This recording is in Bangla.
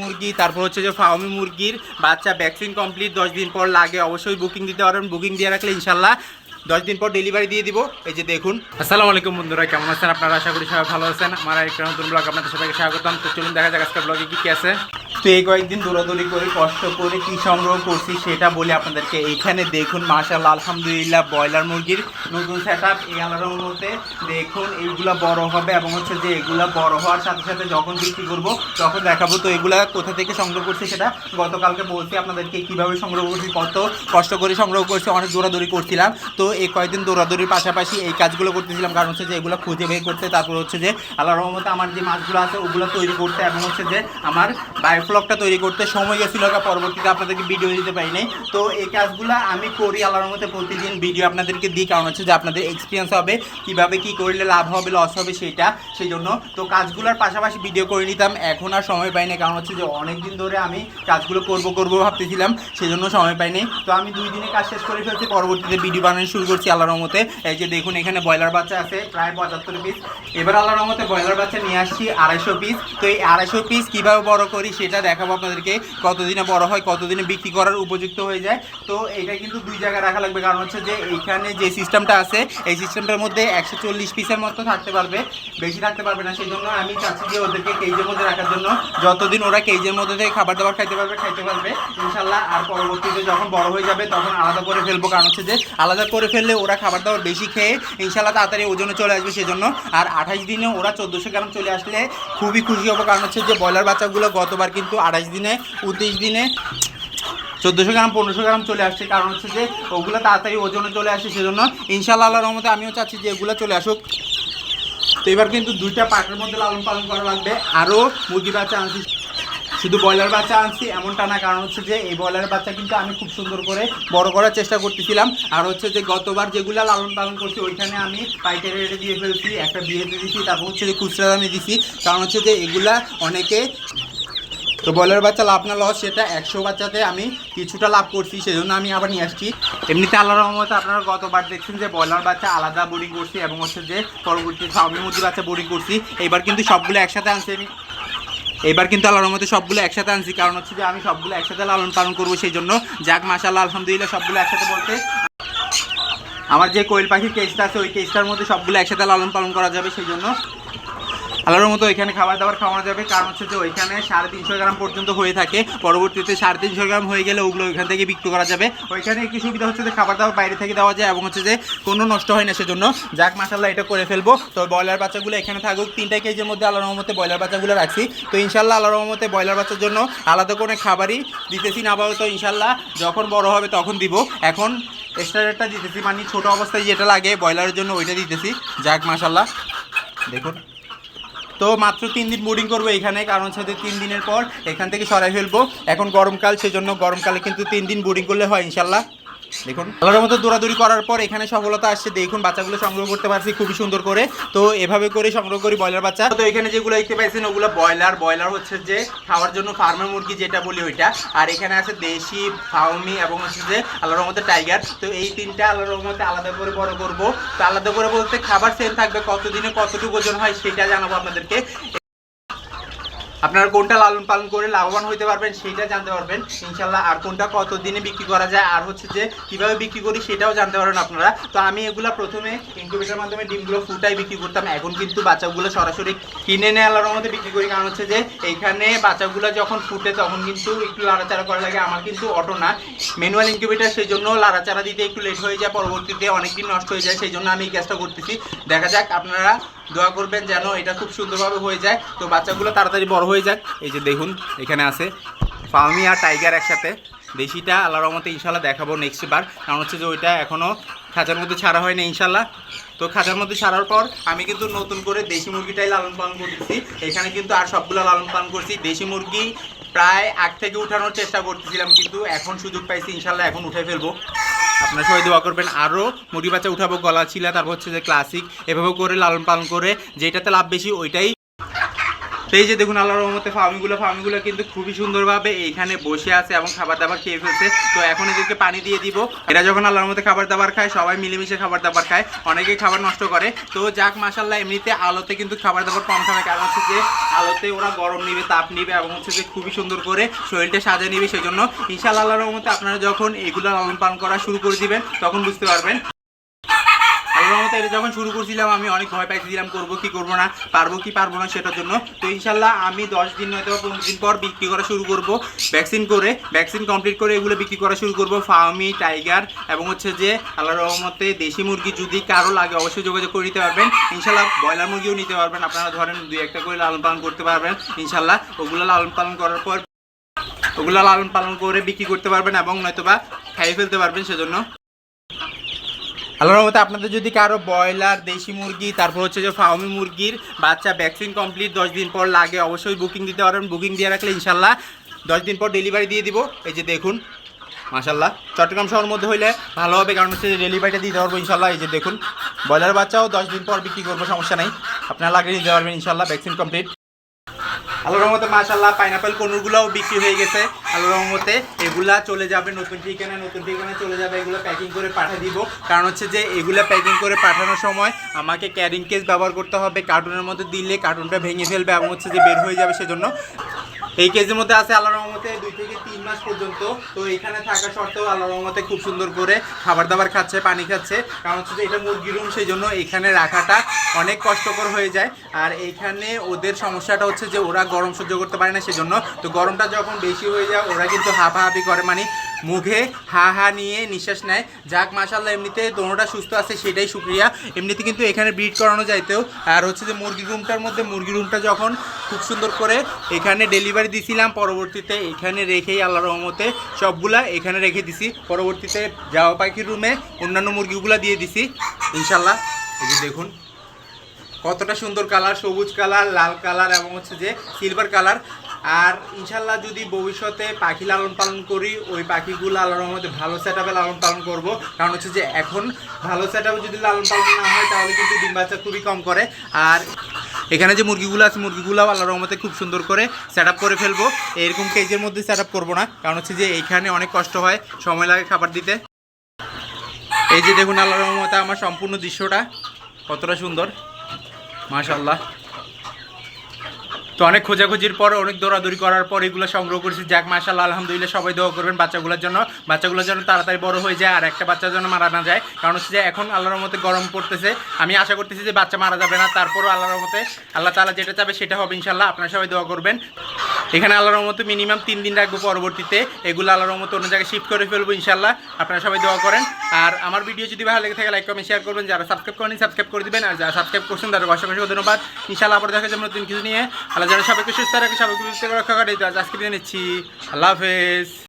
মুরগি, তারপর হচ্ছে যে ফার্মি মুরগির বাচ্চা ভ্যাকসিন কমপ্লিট দশ দিন পর লাগে, অবশ্যই বুকিং দিতে পারেন। বুকিং দিয়ে রাখলে ইনশাল্লাহ দশ দিন পর ডেলিভারি দিয়ে দিব। এই যে দেখুন। আসসালামু আলাইকুম বন্ধুরা, কেমন আছেন আপনারা? আশা করি সবাই ভালো আছেন। আমার একটা নতুন ব্লগ আপনাদের সবাইকে স্বাগতম। তো চলুন দেখা যাক আজকে ব্লগে কী কী আছে। তো এই কয়েকদিন দৌড়াদৌড়ি করে, কষ্ট করে কি সংগ্রহ করছি সেটা বলে আপনাদেরকে এইখানে দেখুন। মাশাল্লাহ আলহামদুলিল্লাহ, ব্রয়লার মুরগির নতুন সেট আপ এই আলাদার মধ্যে দেখুন এইগুলা বড় হবে এবং হচ্ছে যে এগুলা বড় হওয়ার সাথে সাথে যখন বিক্রি করব, তখন দেখাবো। তো এগুলা কোথা থেকে সংগ্রহ করছি সেটা গতকালকে বলছি আপনাদেরকে কীভাবে সংগ্রহ করছি, কত কষ্ট করে সংগ্রহ করছি, অনেক দৌড়াদৌড়ি করছিলাম। তো এই কয়েকদিন দৌড়াদৌড়ির পাশাপাশি এই কাজগুলো করতেছিলাম, কারণ হচ্ছে যে এগুলো খুঁজে বের করতে, তারপর হচ্ছে যে আল্লাহ রহমতে আমার যে মাছগুলো আছে, ওগুলো তৈরি করতে এবং হচ্ছে যে আমার বায়োফ্লগটা তৈরি করতে সময় গেছিল পরবর্তীতে আপনাদেরকে ভিডিও দিতে পারি নাই তো এই কাজগুলো আমি করি আল্লাহ রহমতে, প্রতিদিন ভিডিও আপনাদেরকে দিই, কারণ হচ্ছে যে আপনাদের এক্সপিরিয়েন্স হবে, কীভাবে কি করলে লাভ হবে লস হবে সেটা সেই জন্য তো কাজগুলোর পাশাপাশি ভিডিও করে নিতাম, এখন আর সময় পাই না, কারণ হচ্ছে যে অনেক দিন ধরে আমি কাজগুলো করব করব ভাবতেছিলাম সেই জন্য সময় পাইনি তো আমি দুই দিনে কাজ শেষ করে ফেলছি, পরবর্তীতে ভিডিও বানানো শুরু করছি আল্লাহ রহমতে। এই যে দেখুন, এখানে ব্রয়লার বাচ্চা আছে, প্রায় পঁচাত্তর পিস এবার আল্লাহ রহমতে ব্রয়লার বাচ্চা নিয়ে আসছি আড়াইশো পিস তো এই আড়াইশো পিস কীভাবে বড় করি সেটা দেখাবো আপনাদেরকে কতদিনে বড় হয়, কতদিনে বিক্রি করার উপযুক্ত হয়ে যায়। তো এটা কিন্তু দুই জায়গায় রাখা লাগবে। কারণ হচ্ছে যে এইখানে যে সিস্টেমটা আছে, এই সিস্টেমটার মধ্যে একশো চল্লিশ পিসের মতো থাকতে পারবে। বেশি থাকতে পারবে না। সেই জন্য আমি চাচ্ছি যে ওদেরকে কেজের মধ্যে রাখার জন্য যতদিন ওরা কেজের মধ্যে থেকে খাবার দাবার খাইতে পারবে খাইতে পারবে, ইনশাল্লাহ। আর পরবর্তীতে যখন বড় হয়ে যাবে, তখন আলাদা করে ফেলব। কারণ হচ্ছে যে আলাদা করে ফেললে ওরা খাবার দাবার বেশি খেয়ে ইনশাল্লাহ তাড়াতাড়ি ওজনে চলে আসবে সেজন্য। আর আঠাশ দিনে ওরা চোদ্দোশো গ্রাম চলে আসলে খুবই খুশি হব। কারণ হচ্ছে যে ব্রয়লার বাচ্চাগুলো গতবার কিন্তু আঠাশ দিনে, উনত্রিশ দিনে, চোদ্দোশো গ্রাম, পনেরোশো গ্রাম চলে আসছে। কারণ হচ্ছে যে ওগুলো তাড়াতাড়ি ওজনে চলে আসে সেজন্য ইনশাল্লাহ আল্লাহর রহমতে আমিও চাচ্ছি যে এগুলো চলে আসুক। তো এবার কিন্তু দুইটা পাটের মধ্যে লালন পালন করা লাগবে। আরও মুরগি বাচ্চা আনছি, শুধু ব্রয়লার বাচ্চা আনছি, এমনটা না। কারণ হচ্ছে যে এই ব্রয়লার বাচ্চা কিন্তু আমি খুব সুন্দর করে বড় করার চেষ্টা করতেছিলাম। আর হচ্ছে যে গতবার যেগুলো লালন পালন করছি, ওইখানে আমি পাইকারি রেটে দিয়ে ফেলছি, একটা বিয়েতে দিছি, তারপর হচ্ছে যে খুচরা দামে দিছি। কারণ হচ্ছে যে এগুলা অনেকে তো ব্রয়লার বাচ্চা লাভ না লস, সেটা একশো বাচ্চাতে আমি কিছুটা লাভ করছি, সেজন্য আমি আবার নিয়ে আসছি। এমনিতে আল্লাহ রহমতে আপনারা গতবার দেখছেন যে ব্রয়লার বাচ্চা আলাদা বোর্ডিং করছি এবং হচ্ছে যে পরবর্তী ফার্মি মুরগি বাচ্চা বোর্ডিং করছি। এবার কিন্তু সবগুলো একসাথে আনছি আমি। এবার কিন্তু আল্লাহর মধ্যে সবগুলো একসাথে আনছি, কারণ হচ্ছে যে আমি সবগুলো একসাথে লালন পালন করব সেই জন্য যাক মাশাল্লাহ আলহামদুলিল্লাহ, সবগুলো একসাথে বলতে। আমার যে কোয়েল পাখির কেসটা আছে, ওই কেসটার মধ্যে সবগুলো একসাথে লালন পালন করা যাবে সেই জন্য আল্লাহর মতো ওইখানে খাবার দাবার খাওয়ানো যাবে। কারণ হচ্ছে যে ওইখানে সাড়ে তিনশো গ্রাম পর্যন্ত হয়ে থাকে। পরবর্তীতে সাড়ে তিনশো গ্রাম হয়ে গেলে ওগুলো ওইখান থেকে বিক্রি করা যাবে। ওইখানে একটু সুবিধা হচ্ছে যে খাবার দাবার বাইরে থেকে দেওয়া যায় এবং হচ্ছে যে কোনো নষ্ট হয় না সেজন্য। যাক মাসাল্লাহ এটা করে ফেলব। তো ব্রয়লার বাচ্চাগুলো এখানে থাকুক। তিনটা কেজির মধ্যে আল্লাহর রহমতে ব্রয়লার বাচ্চাগুলো রাখছি। তো ইনশাল্লাহ আল্লাহর রহমতে ব্রয়লার বাচ্চার জন্য আলাদা করে খাবারই দিতেছি না আপাতত ইনশাল্লাহ যখন বড় হবে তখন দিব। এখন এক্সট্রা দিতেছি। মানে ছোটো অবস্থায় যেটা লাগে ব্রয়লারের জন্য ওইটা দিতেছি। যাক মাসাল্লাহ দেখুন। তো মাত্র তিন দিন বোর্ডিং করব এখানে, কারণ হচ্ছে তিন দিনের পর এখান থেকে সরাই ফেলব। এখন গরমকাল, সেজন্য গরমকালে কিন্তু তিন দিন বোর্ডিং করলে হয় ইনশাল্লাহ। দেখুন আল্লাহর মতো দৌড়াদৌড়ি করার পর এখানে সফলতা আসছে। দেখুন, বাচ্চাগুলো সংগ্রহ করতে পারছি খুবই সুন্দর করে। তো এভাবে করে সংগ্রহ করি ব্রয়লার বাচ্চা। তো এখানে যেগুলো দেখতে পাইছেন, ওগুলো ব্রয়লার। ব্রয়লার হচ্ছে যে খাওয়ার জন্য ফার্মের মুরগি যেটা বলি ওইটা। আর এখানে আছে দেশি, ফাউমি এবং হচ্ছে যে আল্লাহর রহমতে টাইগার। তো এই তিনটা আল্লাহর রহমতে আলাদা করে বড় করব। তো আলাদা করে বলতে খাবার সেম থাকবে, কতদিনে কতটুকু ওজন হয় সেটা জানাব আপনাদেরকে। আপনারা কোনটা লালন পালন করে লাভবান হতে পারবেন সেটা জানতে পারবেন। ইনশাল্লাহ আর কোনটা কত দিনে বিক্রি করা যায় আর হচ্ছে যে কীভাবে বিক্রি করি সেটাও জানতে পারবেন আপনারা। তো আমি এগুলো প্রথমে ইনকিউবেটার মাধ্যমে ডিমগুলো ফুটাই বিক্রি করতাম। এখন কিন্তু বাচ্চাগুলো সরাসরি কিনে নিয়ে আল্লাহর মধ্যে বিক্রি করি। কারণ হচ্ছে যে এইখানে বাচ্চাগুলো যখন ফুটে তখন কিন্তু একটু লাড়াচাড়া করা লাগে। আমার কিন্তু অটো না। ম্যানুয়াল ইনকিউবেটার সেই জন্য লাড়াচাড়া দিতে একটু লেট হয়ে যায়। পরবর্তীতে অনেক দিন নষ্ট হয়ে যায়। সেই জন্য আমি এই কাজটা করতেছি। দেখা যাক আপনারা দোয়া করবেন যেন এটা খুব সুন্দরভাবে হয়ে যায়। তো বাচ্চাগুলো তাড়াতাড়ি বড় হয়ে যাক। এই যে দেখুন, এখানে আছে ফার্মি আর টাইগার একসাথে। দেশিটা আল্লাহ রহমতে ইনশাল্লাহ দেখাবো নেক্সট বার। কারণ হচ্ছে যে ওইটা এখনও খাঁচার মধ্যে ছাড়া হয়নি ইনশাল্লাহ। তো খাঁচার মধ্যে ছাড়ার পর আমি কিন্তু নতুন করে দেশি মুরগিটাই লালন পালন করতেছি। এখানে কিন্তু আর সবগুলো লালন পালন করছি। দেশি মুরগি প্রায় আগ থেকে উঠানোর চেষ্টা করতেছিলাম, কিন্তু এখন সুযোগ পাইছি, ইনশাল্লাহ এখন উঠে ফেলব। আপনারা সবাই দোয়া করবেন আরও মুড়ি বাচ্চা উঠাবো, গলা ছিলা, তারপর হচ্ছে যে ক্লাসিক এভাবে করে লালন পালন করে, যেটাতে লাভ বেশি, ওইটাই এই যে দেখুন আল্লাহর রহমতে ফার্মিগুলো ফার্মিগুলো কিন্তু খুবই সুন্দরভাবে এইখানে বসে আছে এবং খাবার দাবার খেয়ে ফেলছে। তো এখন এদেরকে পানি দিয়ে দিব। এরা যখন আল্লাহর মধ্যে খাবার দাবার খায়, সবাই মিলেমিশে খাবার দাবার খায়। অনেকে খাবার নষ্ট করে। তো যাক মাসাল্লাহ এমনিতে আলোতে কিন্তু খাবার দাবার কম খাবে। কারণ হচ্ছে যে আলোতে ওরা গরম নিবে, তাপ নিবে এবং হচ্ছে যে খুবই সুন্দর করে শরীরটা সাজিয়ে নিবে। সেই জন্য ইনশাআল্লাহ আল্লাহর রহমতে আপনারা যখন এগুলো লালন পালন করা শুরু করে দিবেন, তখন বুঝতে পারবেন এটা যখন শুরু করছিলাম, আমি অনেক ভয় পাইছিলাম করব কি করব না, পারব কি পারব না সেটার জন্য। তো ইনশাল্লাহ আমি দশ দিন হয়তো পনেরো দিন পর বিক্রি করা শুরু করব। ভ্যাকসিন করে ভ্যাকসিন কমপ্লিট করে এগুলো বিক্রি করা শুরু করব। ফার্মি টাইগার এবং হচ্ছে যে আল্লাহ রহমতে দেশি মুরগি যদি কারও লাগে অবশ্যই যোগাযোগ করে নিতে পারবেন। ইনশাল্লাহ ব্রয়লার মুরগিও নিতে পারবেন। আপনারা ধরেন দুই একটা করে লালন পালন করতে পারবেন। ইনশাল্লাহ ওগুলো লালন পালন করার পর, ওগুলো লালন পালন করে বিক্রি করতে পারবেন এবং নয়তোবা খাইয়ে ফেলতে পারবেন সেজন্য। আল্লাহর মতে আপনাদের যদি কারও ব্রয়লার, দেশি মুরগি, তারপর হচ্ছে যে ফার্মি মুরগির বাচ্চা ভ্যাকসিন কমপ্লিট, দশ দিন পর লাগে, অবশ্যই বুকিং দিতে পারেন বুকিং দিয়ে রাখলে ইনশাল্লাহ দশ দিন পর ডেলিভারি দিয়ে দিব। এই যে দেখুন, মাশাল্লাহ। চট্টগ্রাম শহরের মধ্যে হইলে ভালো হবে, কারণ হচ্ছে ডেলিভারিটা দিতে পারব ইনশাল্লাহ এই যে দেখুন, ব্রয়লার বাচ্চাও দশ দিন পর বিক্রি করব, সমস্যা নেই। আপনারা লাগিয়ে নিতে পারবেন ইনশাল্লাহ ভ্যাকসিন কমপ্লিট আল্লাহর রহমতে মাশাল্লাহ পাইনাপেল কনুরগুলোও বিক্রি হয়ে গেছে। আলোর রহমতে এগুলা চলে যাবে নতুন ঠিকানা নতুন ঠিকানা চলে যাবে, এগুলো প্যাকিং করে পাঠিয়ে দিব। কারণ হচ্ছে যে এগুলো প্যাকিং করে পাঠানোর সময় আমাকে ক্যারিং কেস ব্যবহার করতে হবে কার্টুনের মধ্যে দিলে কার্টুনটা ভেঙে ফেলবে এবং হচ্ছে যে বের হয়ে যাবে সেজন্য। এই কেসের মধ্যে আছে আল্লাহর রহমতে দুই থেকে তিন মাস পর্যন্ত। তো এখানে থাকা সত্ত্বেও আল্লাহর রহমতে খুব সুন্দর করে খাবার দাবার খাচ্ছে, পানি খাচ্ছে। কারণ হচ্ছে যে এটা মুরগি রুম সেই জন্য এখানে রাখাটা অনেক কষ্টকর হয়ে যায়। আর এইখানে ওদের সমস্যাটা হচ্ছে যে ওরা গরম সহ্য করতে পারে না, সেজন্য তো গরমটা যখন বেশি হয়ে যায়, ওরা কিন্তু হাঁপাহাঁপি করে। মানে মুখে হা হা নিয়ে নিঃশ্বাস নেয়। যাক মাসাল্লাহ এমনিতে দোনোটা সুস্থ আছে, সেটাই সুক্রিয়া এমনিতে কিন্তু এখানে ব্রিড করানো যাইতেও। আর হচ্ছে যে মুরগি রুমটার মধ্যে, মুরগি রুমটা যখন খুব সুন্দর করে এখানে ডেলিভারি দিছিলাম, পরবর্তীতে এখানে রেখেই আল্লাহ রহমতে সবগুলা এখানে রেখে দিছি। পরবর্তীতে যাওয়া পাখির রুমে অন্যান্য মুরগিগুলা দিয়ে দিছি। ইনশাল্লাহ এই যে দেখুন, কতটা সুন্দর কালার সবুজ কালার লাল কালার এবং হচ্ছে যে সিলভার কালার আর ইনশাল্লাহ যদি ভবিষ্যতে পাখি লালন পালন করি, ওই পাখিগুলো আল্লাহর মধ্যে ভালো সেট লালন পালন করব। কারণ হচ্ছে যে এখন ভালো সেট যদি লালন পালন না হয়, তাহলে কিন্তু ডিম বাচ্চা খুবই কম করে। আর এখানে যে মুরগিগুলো আছে মুরগিগুলো আল্লাহ রহমতে খুব সুন্দর করে সেট করে ফেলব। এরকম কেজের মধ্যে সেট করব না, কারণ হচ্ছে যে এইখানে অনেক কষ্ট হয়, সময় লাগে খাবার দিতে। এই যে দেখুন আল্লাহ রহমতে আমার সম্পূর্ণ দৃশ্যটা কতটা সুন্দর মাশাল্লাহ তো অনেক খোঁজাখুঁজির পর, অনেক দৌড়াদৌড়ি করার পর এগুলো সংগ্রহ করেছি। যাক মাশাল্লাহ আলহামদুলিল্লাহ, সবাই দোয়া করবেন বাচ্চাগুলোর জন্য। বাচ্চাগুলোর জন্য তাড়াতাড়ি বড় হয়ে যায় আর একটা বাচ্চার জন্য মারা না যায়। কারণ হচ্ছে যে এখন আল্লাহর মতে গরম পড়তেছে। আমি আশা করতেছি যে বাচ্চা মারা যাবে না। তারপরও আল্লাহর মতে আল্লাহ তালা যেটা চাবে সেটা হবে ইনশাল্লাহ আপনারা সবাই দোয়া করবেন। এখানে আল্লাহর মতো মিনিমাম তিন দিন রাখব পরবর্তীতে। এগুলো আল্লাহর মতো অন্য জায়গায় শিফট করে ফেলব ইনশাল্লাহ আপনারা সবাই দোয়া করেন। আর আমার ভিডিও যদি ভালো লেগে থাকে লাইক কমেন্ট শেয়ার করবেন। যারা সাবস্ক্রাইব করেন সাবস্ক্রাইব করে দিবেন। আর যারা সাবস্ক্রাইব করছেন, তাদের অসংখ্য ধন্যবাদ। ইনশাল্লাহ আবার দেখা যাবে নতুন কিছু নিয়ে। আল্লাহ যারা সবাইকে সুস্থ রাখে সবাইকে সুস্থ রক্ষা করে। আজকে নিচ্ছি। আল্লাহ হাফেজ।